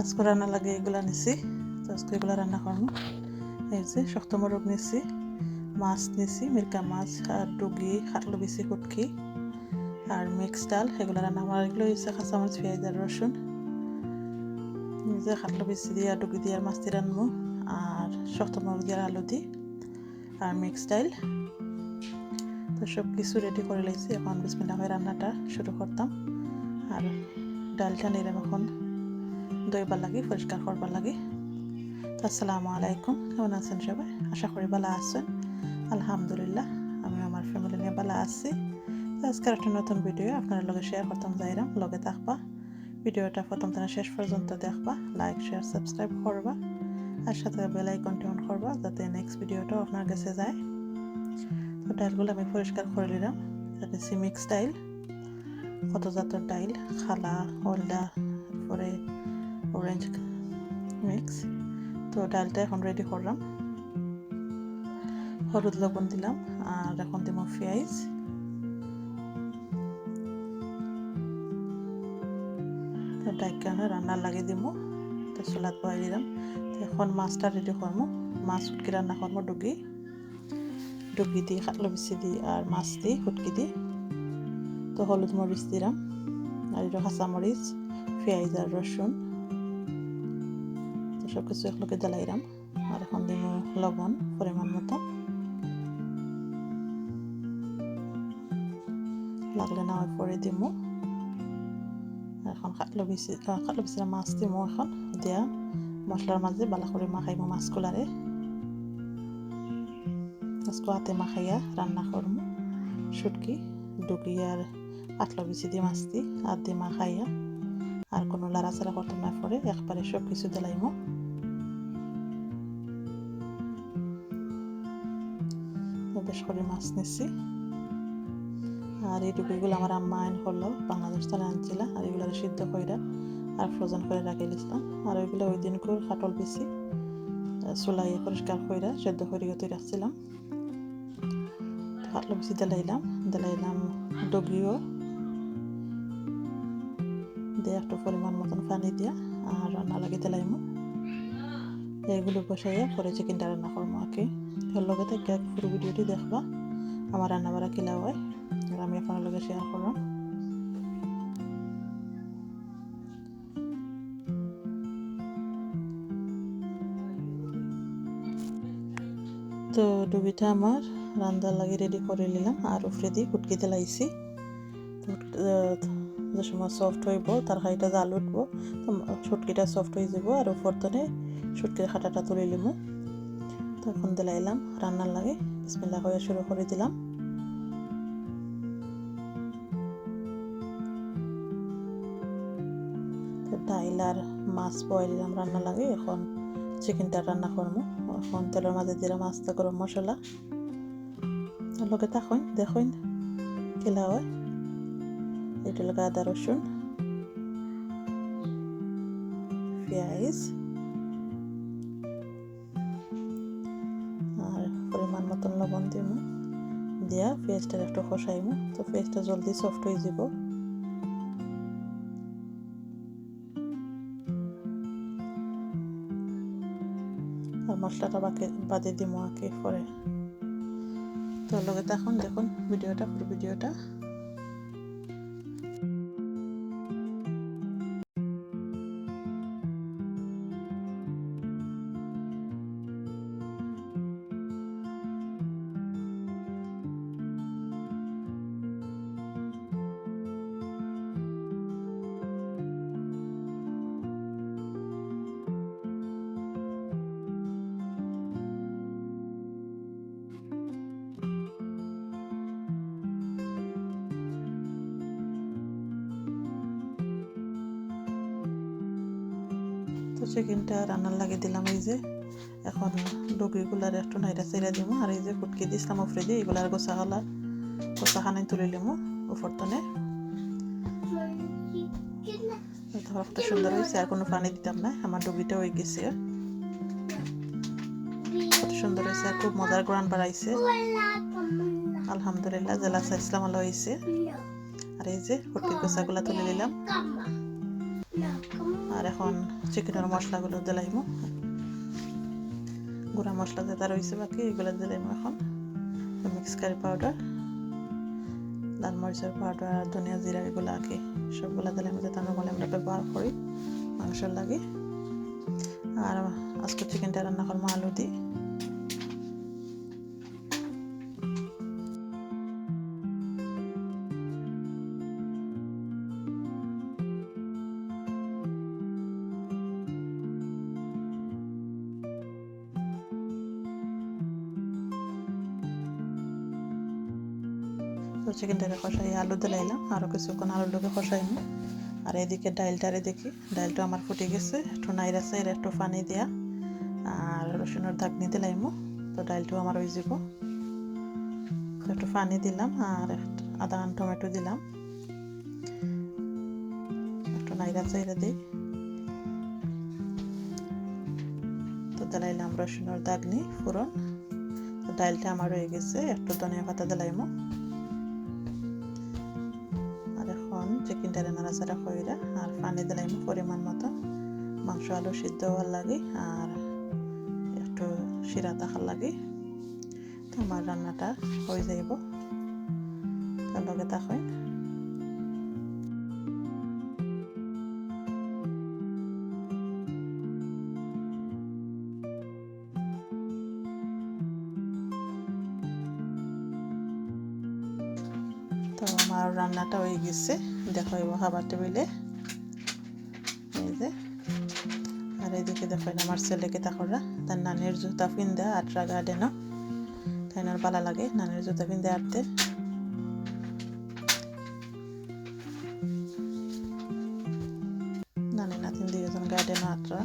আজকে রান্না লাগে এগুলা নিছি। তো আজকে এগুলা রান্না করব। এই যে শক্ত মোরগ নিছি, মাছ নিছি, মিরকা মাছ, আর ডুগি খাটলো বেশি কুটকি, আর মিক্স ডাল, এগুলো রান্না করার এগুলো হচ্ছে কাঁচামরিচ, পেঁয়াজ, আর রসুন। যে খাটলো বেশি দিয়ে আর ডুগি দিয়ে আর মাছ দিয়ে রানবো আর শক্ত মোরগ দিয়ে আলু দি, আর মিক্স ডাল। তো সব কিছু রেডি করে লাইছি। এখন বিসমিল্লা হয়ে রান্নাটা শুরু করতাম। আর ডালটা নিলাম এখন। দইবার লাগে, পরিষ্কার করবার লাগে। তো আসসালামু আলাইকুম, কেমন আছেন সবাই? আশা করি ভালো আছেন। আলহামদুলিল্লাহ, আমি আমার ফ্যামিলি নিয়ে ভালো আছি। তো আজকের একটা নতুন ভিডিও আপনার লগে শেয়ার করতাম, যাইরাম, লগে থাকবা। ভিডিওটা প্রথম থেকে শেষ পর্যন্ত দেখবা লাইক শেয়ার সাবস্ক্রাইব করবা, আর সাথে বেল আইকনটি অন করবা, যাতে নেক্সট ভিডিওটাও আপনার কাছে যায়। তো ডালগুলো আমি পরিষ্কার করে নিলাম এটা সিমিক্স ডাইল কত জাতের ডাইল খালা, হলদা, তারপরে অরেঞ্জ মিক্স তো ডালটা এখন রেডি করলাম। হলুদ লবণ দিলাম আর এখন দিব পেঁয়াজ। তো ডাইকানে রান্নার লাগিয়ে দিব। তো চুলাত বয়াই দিলাম। তো এখন মাছটা রেডি করব। মাছ উটকি রান্না করব ডুগি। ডুগি দি খাটলো বেশি দি আর মাছ দি হুটকি দি। তো হলুদ মরিচ দিলাম। আর এটা কাঁচা মরিচ, পেঁয়াজ আর রসুন। সব কিছু একলগে জ্বালাইলাম আর এখন দিব লবণ, পরিমাণ মতো। লাগলে না পরে দিব এখন কাটলো বেশি কাটলো বেশি মাছ দিব এখন। দিয়া মশলার মাঝে বালা করে মাখাইব মাছগুলারে। আজকে হাতে মাখাইয়া রান্না করব শুটকি ডুকি আর কাটলো বেশি দিয়ে মাছ দি, আর দিয়ে মাখাইয়া। আর কোনো লাড়াচাড়া করতে না পরে, একবারে সব কিছু দিলাইম করে মাছ নিছি। আর এই টুকুগুলো আমার আম্মা আইন করল, বাংলাদেশ থেকে আনছিল আর এগুলো সিদ্ধ কইরা আর ফ্রোজেন করে রাখি দিছিলাম। আর ওইগুলো ওই দিন করে খাটল বেশি চুলাই পরিষ্কার কইরা সেদ্ধ করে গিয়ে রাখছিলাম খাটলো বেশি দিলাইলাম দিলাইলাম ডগিও দিয়ে একটু পরিমাণ মতন পানি দিয়া আর রান্না লাগিয়ে দিলাইম। এইগুলো বসাইয়া পরে চিকেনটা রান্না করব আর কি। লগে থেকে পুরো ভিডিওটি দেখবা, আমার রান্না বাড়া কিলা হয়, আর আমি আপনার লগে শেয়ার করলাম তো ডুবিটা আমার, রান্দার লাগে রেডি করে নিলাম, আর উফরে দিয়ে কুটকিতে লাইছি। যে সময় সফট হইব তরকারিটা জাল উঠবো সুটকিটা সফট হয়ে যাব, আর উপর তনে সুটকির খাটাটা তুলে নিব। তখন দিলাইলাম রান্নার লাগে বিসমিল্লা হয়ে শুরু করে দিলাম। ডাইল আর মাছ বয়েল দিলাম রান্না লাগে, এখন চিকেনটা রান্না করব এখন তেলের মাঝে দিলাম আস্তে গরম মশলা। লগে থাকুন দেখুন কিলা হয়। এটা লগে আদা রসুন, পেঁয়াজ লবণ দিব দিয়া পেঁয়াজটা একটু কষাইমু। তো পেঁয়াজটা জলদি সফট হয়ে যাব। আর মশলাটা বাকি বাদে দিমু আগে পরে। তো লগে তখন দেখুন, ভিডিওটা পুরো ভিডিওটা চিকেনটা রান্নার লাগে দিলাম, এই যে। এখন ডগিগুলার একটু নাইরা চাইরা দিব আর এই যে ফুটকি দিছিলাম উপরে দিয়ে এগুলার গোসা হলা, গোসা খানাই তুলে নিব উপর তনে ধরকটা সুন্দর হয়েছে, আর কোনো পানি দিতাম না, আমার ডগিটা হয়ে গেছে। কত সুন্দর হয়েছে, আর খুব মজার গ্রান বাড়াইছে আলহামদুলিল্লাহ জেলা চাইছিলাম ভালো হয়েছে আর এই যে ফুটকির গোসাগুলা তুলে নিলাম। আর এখন চিকেনের মশলাগুলো দিলাইমু গুঁড়া মশলা যেটা রয়েছে বাকি, এগুলো দিলাইমু এখন। মিক্স কারি পাউডার লাল মরিচের পাউডার ধনিয়া জিরা, এগুলো আগে সবগুলো দিলাম যেটা নর্মালি আমরা ব্যবহার করি, মাংসের লাগে। আর আজকে চিকেনটা রান্না করব আলু দিই চিকেনটাকে কষাই, আলু দিলাইলাম আরও কিছুক্ষণ আলুটাকে কষাইমু। আর এদিকে ডাইলটারে দেখি ডাইলটা আমার ফুটে গেছে, একটু নাইরা সাইড একটু পানি দেয়া, আর রসুনের ধাকনি দিলাইমু, তো ডাইলটাও আমার হয়ে যাব একটু পানি দিলাম আর আদা টমেটো দিলাম। একটু নাইরা সাইরা দিই। তো দিলাইলাম রসুনের দাগনি ফুরন ডাইলটা আমার হয়ে গেছে, একটু ধনিয়া পাতা দিলাইমু। এখন নাড়াচাড়া কইরা আর পানি দিলাম পরিমাণ মতো মাংস, আলু সিদ্ধ হওয়ার লাগে, আর একটু শিরা থাকার লাগে। তো আমার রান্নাটা হয়ে যাইব। তার লগে তাকাই তো আমার রান্নাটা হয়ে গেছে। দেখো এবার খাবার টেবিলে। এই যে। আর এইদিকে দেখো আমার ছেলেকে তাকরা তার নানির জুতা পিন্দা আটরা গার্ডেনও তাই ভালো লাগে, নানির জুতা পিন্দে আটতে নানি নাতিন দুজন গার্ডেনও আটরা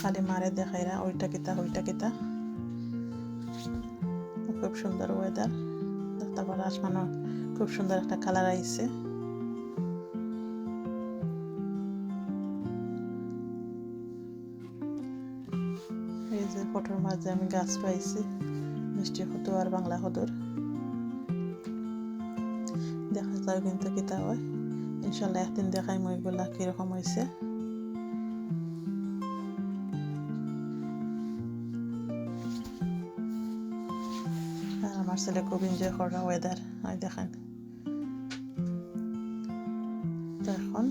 খালি মারে দেখাইরা ওইটা কিতা ওইটা কিতা। খুব সুন্দর ওয়েদার তারপর আসমানও খুব সুন্দর একটা কালার আইছে। এই যে ফটোর মাঝে আমি গাছ পাইছি। মিষ্টি হতো আর বাংলা হদর দেখা যায় কিন্তু কিতা হয়। ইনশাল্লাহ একদিন দেখাই মই এগুলা কীরকম হয়েছে ছেলে খুব এনজয় করা ওয়েদার হয় দেখেন তো এখন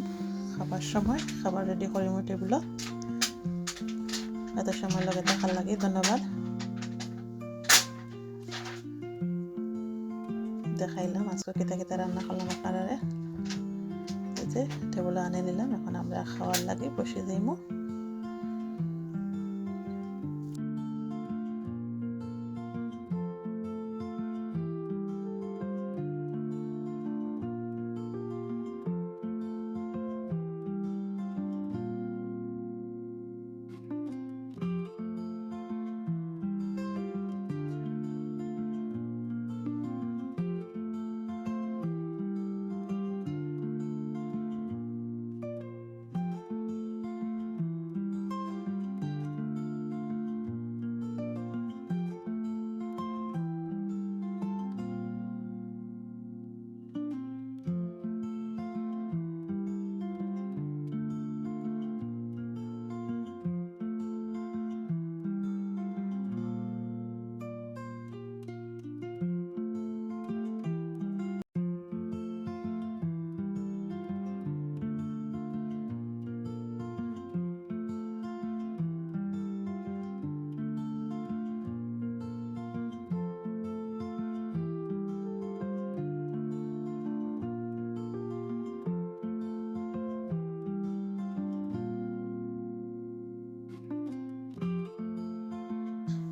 খাবার সময় খাবার রেডি করিম টেবিলত এত সময় লগে দেখার লাগে ধন্যবাদ দেখাইলাম আজকে কেতা কেতা রান্না করলাম আপনারা যে আনে নিলাম এখন আমরা খাওয়ার লাগে বসে যাইমু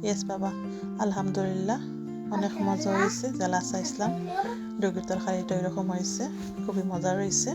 ইয়েস বাবা আলহামদুলিল্লাহ অনেক মজা হয়েছে জেলা চাইছিলাম ডুগির তরকারিটা এরকম হয়েছে খুবই মজা রয়েছে